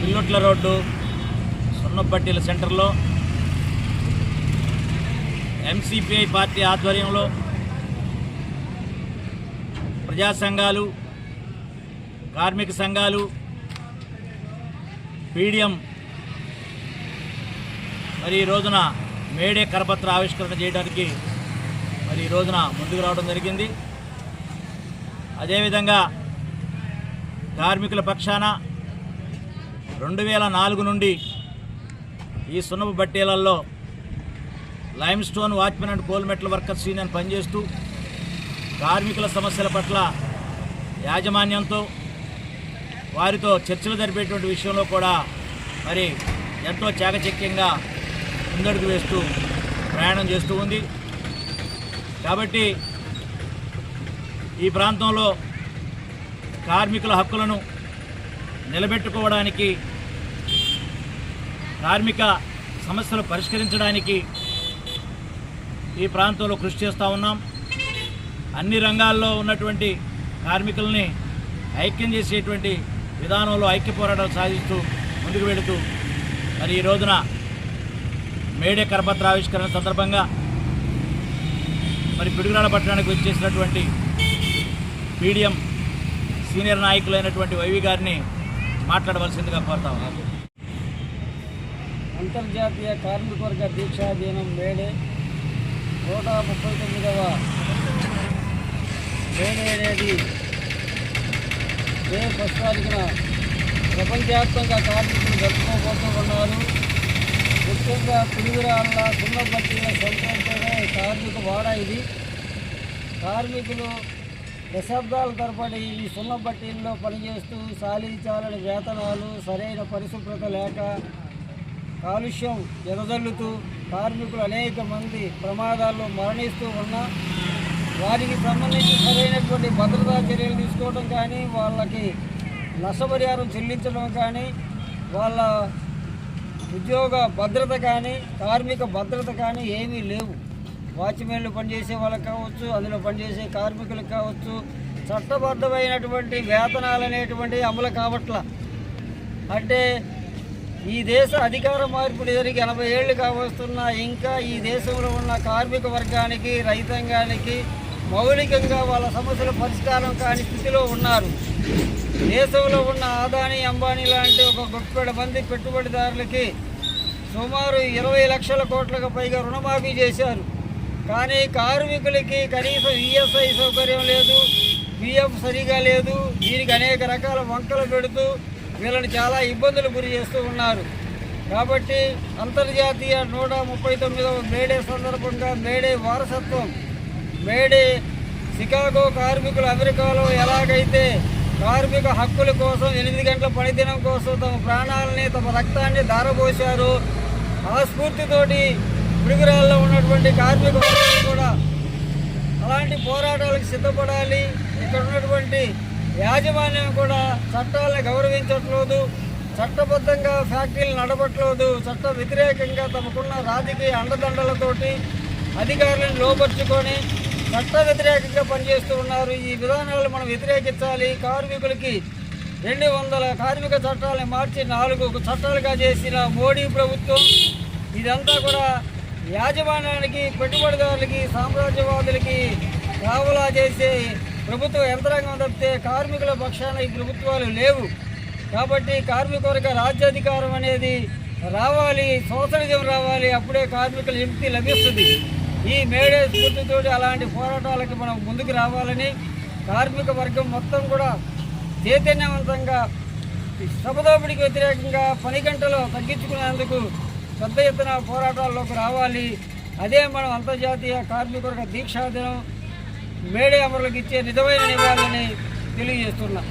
Pillutla road సున్నపట్టిల సెంటర్లో MCPI party ఆధ్వర్యంలో ప్రజా సంఘాలు కార్మిక సంఘాలు పీడిఎం మరి ఈ రోజున మేడే కరపత్ర ఆవిష్కరణ చేయడానికి మరి ఈ రోజున ముందుకు రావడం జరిగింది. అదేవిధంగా కార్మికుల పక్షాన రెండు వేల నాలుగు నుండి ఈ సున్నపు బట్టీలలో limestone watchmen and coal metal workers union పనిచేస్తూ కార్మికుల సమస్యల పట్ల యాజమాన్యంతో వారితో చర్చలు జరిపేటువంటి విషయంలో కూడా మరి ఎంతో చాకచక్యంగా ముందడుగు వేస్తూ ప్రయాణం చేస్తూ ఉంది. కాబట్టి ఈ ప్రాంతంలో కార్మికుల హక్కులను నిలబెట్టుకోవడానికి కార్మిక సమస్యలు పరిష్కరించడానికి ఈ ప్రాంతంలో కృషి చేస్తూ ఉన్నాం. అన్ని రంగాల్లో ఉన్నటువంటి కార్మికుల్ని ఐక్యం చేసేటువంటి విధానంలో ఐక్య పోరాటాలు సాధిస్తూ ముందుకు వెళుతూ మరి ఈ రోజున మేడే కరపత్ర ఆవిష్కరణ సందర్భంగా మరి పిడుగురాల పట్టణానికి వచ్చేసినటువంటి పీడిఎం సీనియర్ నాయకులైనటువంటి వైవి గారిని మాట్లాడవలసిందిగా కోరుతా ఉన్నాను అంతర్జాతీయ కార్మికవర్గ దీక్షా దినం మేడే నూట ముప్పై తొమ్మిదవ మేడే అనేది మే ఫస్ట్ తారీఖున ప్రపంచవ్యాప్తంగా కార్మికులు జరుపుకోబోతూ ఉన్నారు. ముఖ్యంగా పిడుగురాళ్ళ సున్నబట్టీల సెంటర్తోనే కార్మిక వాడ ఇది. కార్మికులు దశాబ్దాల తరబడి ఈ సున్నబట్టీల్లో పనిచేస్తూ సాలించాలని వేతనాలు సరైన పరిశుభ్రత లేక కాలుష్యం ఎదజల్లుతూ కార్మికులు అనేక మంది ప్రమాదాల్లో మరణిస్తూ ఉన్నా వారికి సంబంధించి సరైనటువంటి భద్రతా చర్యలు తీసుకోవడం కానీ వాళ్ళకి నష్టపరిహారం చెల్లించడం కానీ వాళ్ళ ఉద్యోగ భద్రత కానీ కార్మిక భద్రత కానీ ఏమీ లేవు. వాచ్మెన్లు పనిచేసే వాళ్ళకి కావచ్చు అందులో పనిచేసే కార్మికులకు కావచ్చు చట్టబద్ధమైనటువంటి వేతనాలు అనేటువంటివి అమలు కావట్ల అంటే ఈ దేశ అధికార మార్పిడి జరిగి ఎనభై ఏళ్ళు కావస్తున్నా ఇంకా ఈ దేశంలో ఉన్న కార్మిక వర్గానికి రైతాంగానికి మౌలికంగా వాళ్ళ సమస్యల పరిష్కారం కాని స్థితిలో ఉన్నారు. దేశంలో ఉన్న ఆదాని అంబానీ లాంటి ఒక గొప్ప మంది పెట్టుబడిదారులకి సుమారు ఇరవై లక్షల కోట్లకు పైగా రుణమాఫీ చేశారు. కానీ కార్మికులకి కనీసం ఈఎస్ఐ సౌకర్యం లేదు పిఎఫ్ సరిగా లేదు. దీనికి అనేక రకాల వంకలు పెడుతూ వీళ్ళని చాలా ఇబ్బందులు గురి చేస్తూ ఉన్నారు. కాబట్టి అంతర్జాతీయ నూట ముప్పై తొమ్మిదవ మేడే సందర్భంగా మేడే వారసత్వం మేడే చికాగో కార్మికులు అమెరికాలో ఎలాగైతే కార్మిక హక్కుల కోసం ఎనిమిది గంటల పనిదినం కోసం తమ ప్రాణాలని తమ రక్తాన్ని ధారపోశారు ఆ స్ఫూర్తితోటి పిడుగురాల్లో ఉన్నటువంటి కార్మిక కూడా అలాంటి పోరాటాలకు సిద్ధపడాలి. ఇక్కడ ఉన్నటువంటి యాజమాన్యం కూడా చట్టాలను గౌరవించట్లేదు. చట్టబద్ధంగా ఫ్యాక్టరీలు నడపట్లేదు. చట్ట వ్యతిరేకంగా తమకున్న రాజకీయ అండదండలతోటి అధికారులను లోపరుచుకొని చట్ట వ్యతిరేకంగా పనిచేస్తూ ఉన్నారు. ఈ విధానాలు మనం వ్యతిరేకించాలి. కార్మికులకి రెండు వందల కార్మిక చట్టాలను మార్చి నాలుగు చట్టాలుగా చేసిన మోడీ ప్రభుత్వం ఇదంతా కూడా యాజమాన్యానికి పెట్టుబడిదారులకి సామ్రాజ్యవాదులకి కావలా చేసే ప్రభుత్వ యంత్రాంగం తప్పితే కార్మికుల పక్షాన ఈ ప్రభుత్వాలు లేవు. కాబట్టి కార్మిక వర్గ రాజ్యాధికారం అనేది రావాలి సోషలిజం రావాలి అప్పుడే కార్మికుల విముక్తి లభిస్తుంది. ఈ మేడే స్ఫూర్తితో అలాంటి పోరాటాలకి మనం ముందుకు రావాలని కార్మిక వర్గం మొత్తం కూడా చైతన్యవంతంగా శ్రమదోపిడికి వ్యతిరేకంగా పని గంటలు తగ్గించుకునేందుకు పెద్ద ఎత్తున పోరాటాల్లోకి రావాలి. అదే మనం అంతర్జాతీయ కార్మికులకు దీక్షా దినం మేడే అమరులకు ఇచ్చే నిజమైన నివాళులని తెలియజేస్తున్నాం.